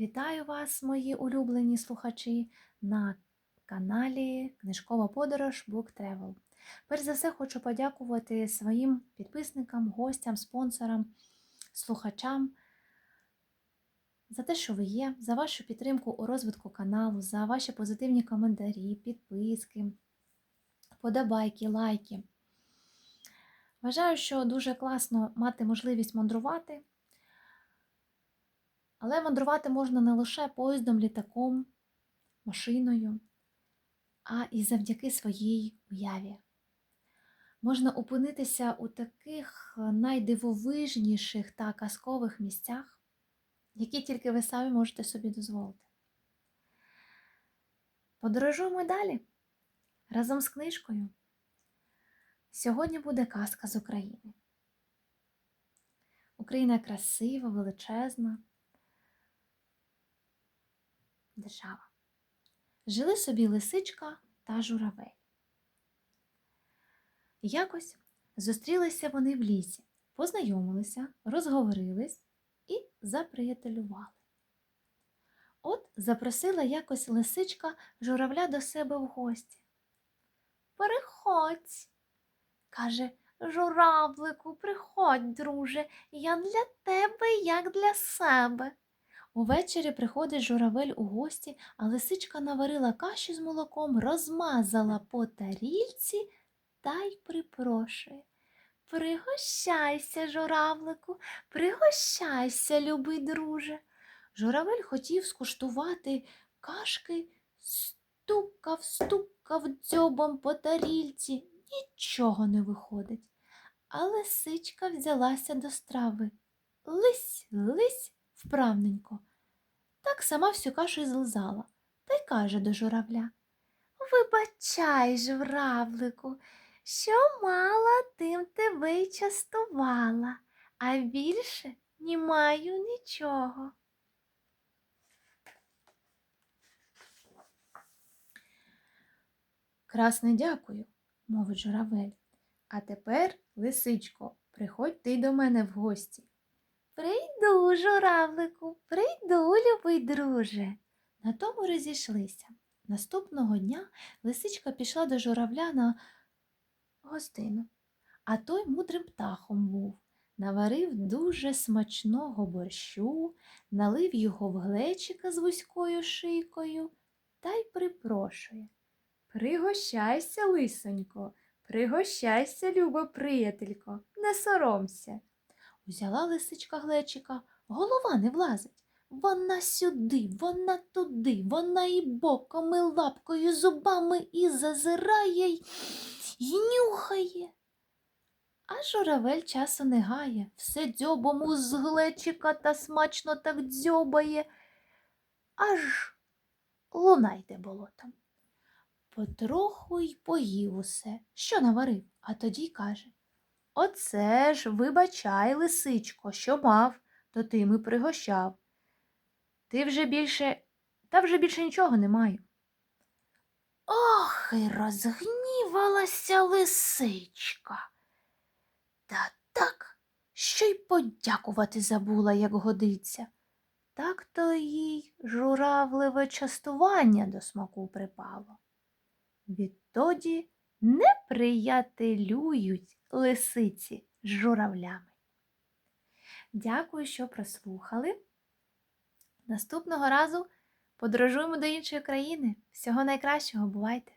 Вітаю вас, мої улюблені слухачі, на каналі Книжкова подорож Book Travel. Перш за все, хочу подякувати своїм підписникам, гостям, спонсорам, слухачам за те, що ви є, за вашу підтримку у розвитку каналу, за ваші позитивні коментарі, підписки, подобайки, лайки. Вважаю, що дуже класно мати можливість мандрувати. Але мандрувати можна не лише поїздом, літаком, машиною, а і завдяки своїй уяві. Можна опинитися у таких найдивовижніших та казкових місцях, які тільки ви самі можете собі дозволити. Подорожуємо далі разом з книжкою. Сьогодні буде казка з України. Україна красива, величезна держава. Жили собі лисичка та журавель. Якось зустрілися вони в лісі, познайомилися, розговорились і заприятелювали. От запросила якось лисичка журавля до себе в гості. Приходь, каже журавлику, приходь, друже, я для тебе, як для себе. Увечері приходить журавель у гості, а лисичка наварила каші з молоком, розмазала по тарільці та й припрошує. Пригощайся, журавлику, пригощайся, любий друже. Журавель хотів скуштувати кашки, стукав, стукав дзьобом по тарільці, нічого не виходить. А лисичка взялася до страви. Лись, лись, вправненько. Так сама всю кашу й злизала та й каже до журавля. Вибачай, журавлику, що мала тим тебе й частувала, а більше не маю нічого. Красне дякую, мовить журавель. А тепер, лисичко, приходь ти до мене в гості. Прийду, журавлику, прийду, любий друже. На тому розійшлися. Наступного дня лисичка пішла до журавля на гостину, а той мудрим птахом був. Наварив дуже смачного борщу, налив його в глечика з вузькою шийкою та й припрошує. Пригощайся, лисонько, пригощайся, люба приятелько, не соромся. Узяла лисичка глечика, голова не влазить. Вона сюди, вона туди, вона і боком, і лапкою, зубами і зазирає, й нюхає. А журавель часу не гає, все дзьобом уз глечика та смачно так дзьобає, аж луна йде болотом. Потроху й поїв усе, що наварив, а тоді каже Оце ж, вибачай, лисичко, що мав, то тим і пригощав. Ти вже більше, та вже більше нічого не маю. Ох, і розгнівалася лисичка. Та так, що й подякувати забула, як годиться. Так то їй журавливе частування до смаку припало. Відтоді не приятелюють лисиці з журавлями. Дякую, що прослухали. Наступного разу подорожуємо до іншої країни. Всього найкращого, бувайте!